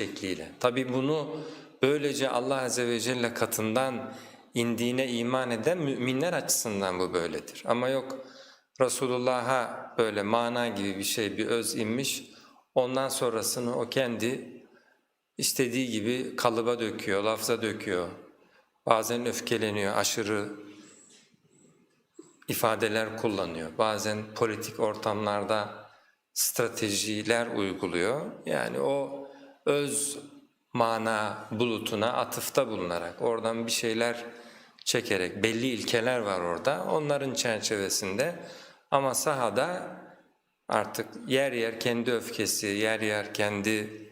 şekliyle. Tabi bunu böylece Allah Azze ve Celle katından indiğine iman eden müminler açısından bu böyledir. Ama yok Resulullah'a böyle mana gibi bir şey, bir öz inmiş, ondan sonrasını o kendi istediği gibi kalıba döküyor, lafza döküyor. Bazen öfkeleniyor, aşırı ifadeler kullanıyor. Bazen politik ortamlarda stratejiler uyguluyor. Yani o öz mana bulutuna atıfta bulunarak, oradan bir şeyler çekerek, belli ilkeler var orada, onların çerçevesinde ama sahada artık yer yer kendi öfkesi, yer yer kendi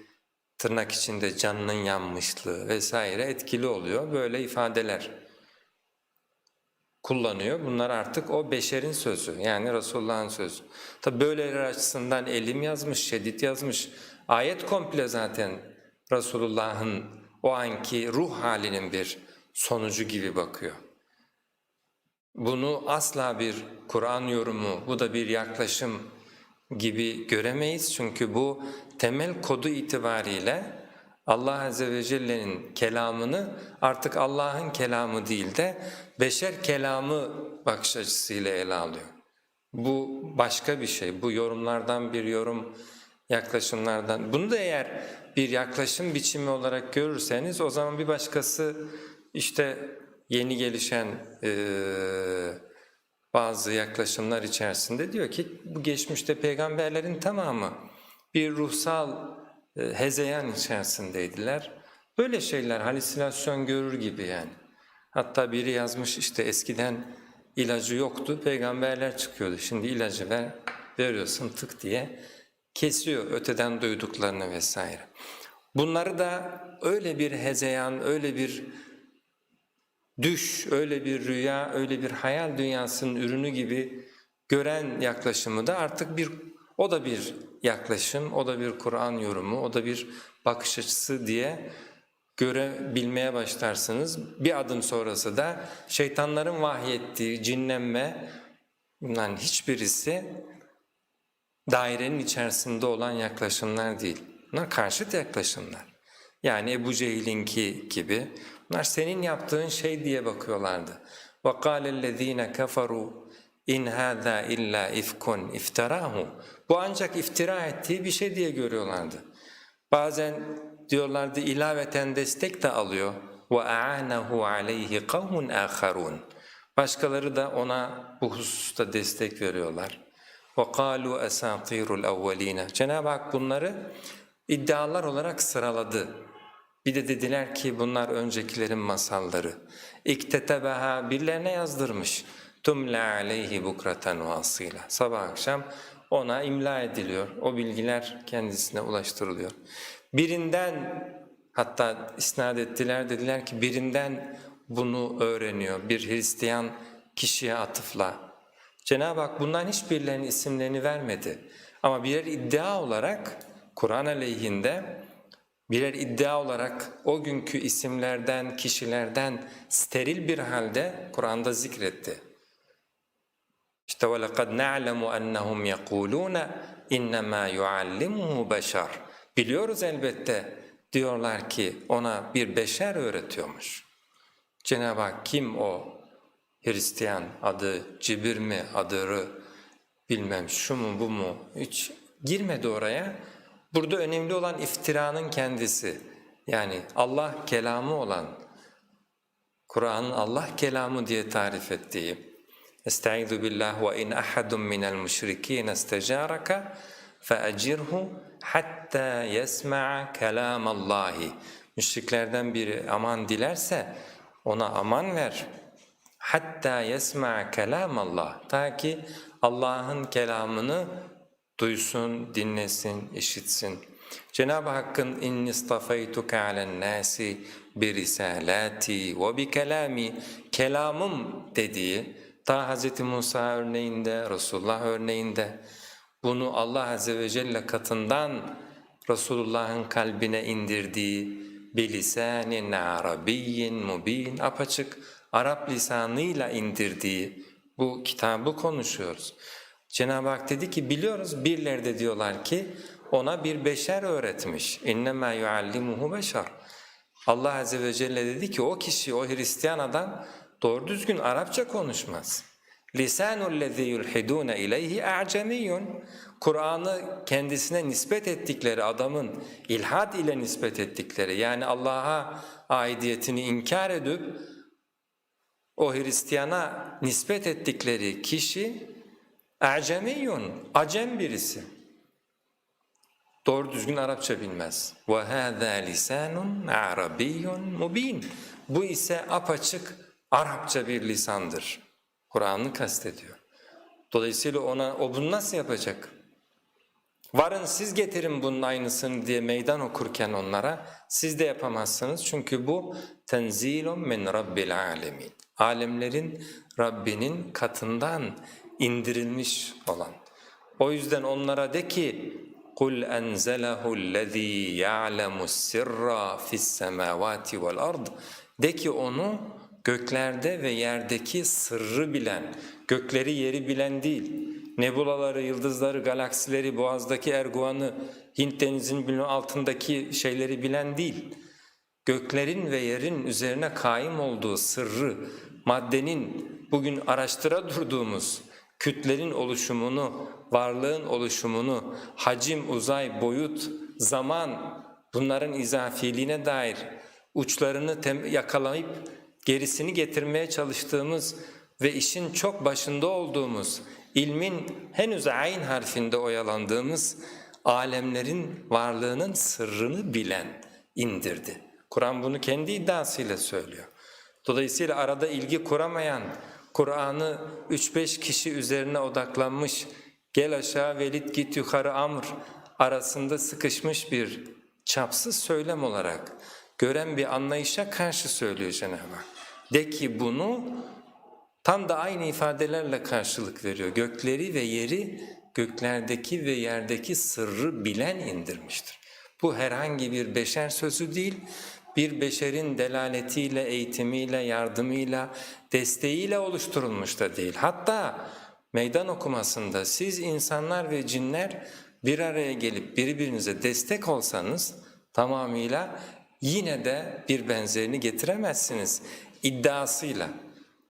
tırnak içinde canının yanmışlığı vesaire etkili oluyor. Böyle ifadeler kullanıyor. Bunlar artık o beşerin sözü yani Resulullah'ın sözü. Tabi böyleler açısından elim yazmış, şedid yazmış. Ayet komple zaten Resulullah'ın o anki ruh halinin bir sonucu gibi bakıyor. Bunu asla bir Kur'an yorumu, bu da bir yaklaşım gibi göremeyiz. Çünkü bu temel kodu itibariyle Allah Azze ve Celle'nin kelamını artık Allah'ın kelamı değil de beşer kelamı bakış açısıyla ele alıyor. Bu başka bir şey, bu yorumlardan bir yorum, yaklaşımlardan. Bunu da eğer bir yaklaşım biçimi olarak görürseniz o zaman bir başkası işte yeni gelişen eee bazı yaklaşımlar içerisinde diyor ki bu geçmişte peygamberlerin tamamı bir ruhsal e, hezeyan içerisindeydiler. Böyle şeyler halüsinasyon görür gibi yani. Hatta biri yazmış işte eskiden ilacı yoktu, peygamberler çıkıyordu. Şimdi ilacı ver, veriyorsun tık diye kesiyor öteden duyduklarını vesaire. Bunları da öyle bir hezeyan, öyle bir düş, öyle bir rüya, öyle bir hayal dünyasının ürünü gibi gören yaklaşımı da artık bir o da bir yaklaşım, o da bir Kur'an yorumu, o da bir bakış açısı diye görebilmeye başlarsınız. Bir adım sonrası da şeytanların vahyettiği cinlenme bunların hiçbirisi dairenin içerisinde olan yaklaşımlar değil. Bunlar karşıt yaklaşımlar. Yani Ebu Cehil'inki gibi bunlar senin yaptığın şey diye bakıyorlardı. وَقَالَ الَّذ۪ينَ كَفَرُوا in hâzâ illâ ifkun iftirahu. Bu ancak iftira ettiği bir şey diye görüyorlardı. Bazen diyorlardı ilaveten destek de alıyor. وَاَعَانَهُ عَلَيْهِ قَوْمٌ آخَرُونَ Başkaları da ona bu hususta destek veriyorlar. وَقَالُوا أَسَاطِيرُ الْاَوَّل۪ينَ Cenab-ı Hak bunları iddialar olarak sıraladı. Bir de dediler ki bunlar öncekilerin masalları. İktetebeha birilerine yazdırmış. Tumla aleyhi bukraten vasıyla. Sabah akşam ona imla ediliyor. O bilgiler kendisine ulaştırılıyor. Birinden hatta isnat ettiler dediler ki birinden bunu öğreniyor. Bir Hristiyan kişiye atıfla. Cenab-ı Hak bundan hiçbirlerinin isimlerini vermedi. Ama birer iddia olarak Kur'an aleyhinde birer iddia olarak o günkü isimlerden, kişilerden steril bir halde Kur'an'da zikretti. İşte وَلَقَدْ نَعْلَمُ أَنَّهُمْ يَقُولُونَ اِنَّمَا يُعَلِّمُهُ بَشَرٌ Biliyoruz elbette diyorlar ki ona bir beşer öğretiyormuş. Cenab-ı Hak kim o Hristiyan adı Cibir mi adı bilmem şu mu bu mu hiç girmedi oraya. Burada önemli olan iftiranın kendisi. Yani Allah kelamı olan, Kur'an'ın Allah kelamı diye tarif ettiği Estaizu billah ve in ahadun minel müşrikin istecaraka feecirhu hatta yesma'a kelamallahi. Müşriklerden biri aman dilerse ona aman ver. Hatta yesma'a kelamallah. Ta ki Allah'ın kelamını duysun, dinlesin, işitsin. Cenab-ı Hakk'ın inni istafaytuke alen nasi bi risalati ve bi kelami kelamım dediği ta Hz. Musa örneğinde, Resulullah örneğinde bunu Allah Azze ve Celle katından Resulullah'ın kalbine indirdiği bilisanin arabiyyin mubin apaçık Arap lisanıyla indirdiği bu kitabı konuşuyoruz. Cenab-ı Hak dedi ki biliyoruz birileri de diyorlar ki ona bir beşer öğretmiş. İnnemâ yuallimuhu beşer. Allah Azze ve Celle dedi ki o kişi, o Hristiyan adam doğru düzgün Arapça konuşmaz. Lisanul lezî yulhidûne ileyhi a'cemiyyun. Kur'an'ı kendisine nispet ettikleri adamın ilhad ile nispet ettikleri yani Allah'a aidiyetini inkar edip o Hristiyana nispet ettikleri kişi a'cemiyyun, acem birisi. Doğru düzgün Arapça bilmez. وَهَذَا لِسَانٌ عَرَبِيٌّ مُب۪ينٌ Bu ise apaçık Arapça bir lisandır. Kur'an'ı kastediyor. Dolayısıyla ona o bunu nasıl yapacak? Varın siz getirin bunun aynısını diye meydan okurken onlara siz de yapamazsınız. Çünkü bu tenzilun min rabbil alemin. Alemlerin Rabbinin katından indirilmiş olan. O yüzden onlara de ki قُلْ أَنْزَلَهُ الَّذ۪ي يَعْلَمُ السِّرَّ فِي السَّمَاوَاتِ وَالْأَرْضِ De ki onu göklerde ve yerdeki sırrı bilen, gökleri yeri bilen değil, nebulaları, yıldızları, galaksileri, boğazdaki erguvanı, Hint denizinin altındaki şeyleri bilen değil, göklerin ve yerin üzerine kaim olduğu sırrı, maddenin bugün araştıra durduğumuz kütlerin oluşumunu, varlığın oluşumunu, hacim, uzay, boyut, zaman bunların izafiliğine dair uçlarını yakalayıp gerisini getirmeye çalıştığımız ve işin çok başında olduğumuz, ilmin henüz ayn harfinde oyalandığımız alemlerin varlığının sırrını bilen indirdi. Kur'an bunu kendi iddiasıyla söylüyor. Dolayısıyla arada ilgi kuramayan, Kur'an'ı 3-5 kişi üzerine odaklanmış, gel aşağı Velid git yukarı Amr arasında sıkışmış bir çapsız söylem olarak gören bir anlayışa karşı söylüyor Cenab-ı Hak. De ki bunu tam da aynı ifadelerle karşılık veriyor. Gökleri ve yeri göklerdeki ve yerdeki sırrı bilen indirmiştir. Bu herhangi bir beşer sözü değil, bir beşerin delaletiyle, eğitimiyle, yardımıyla, desteğiyle oluşturulmuş da değil. Hatta meydan okumasında siz insanlar ve cinler bir araya gelip birbirinize destek olsanız tamamıyla yine de bir benzerini getiremezsiniz iddiasıyla.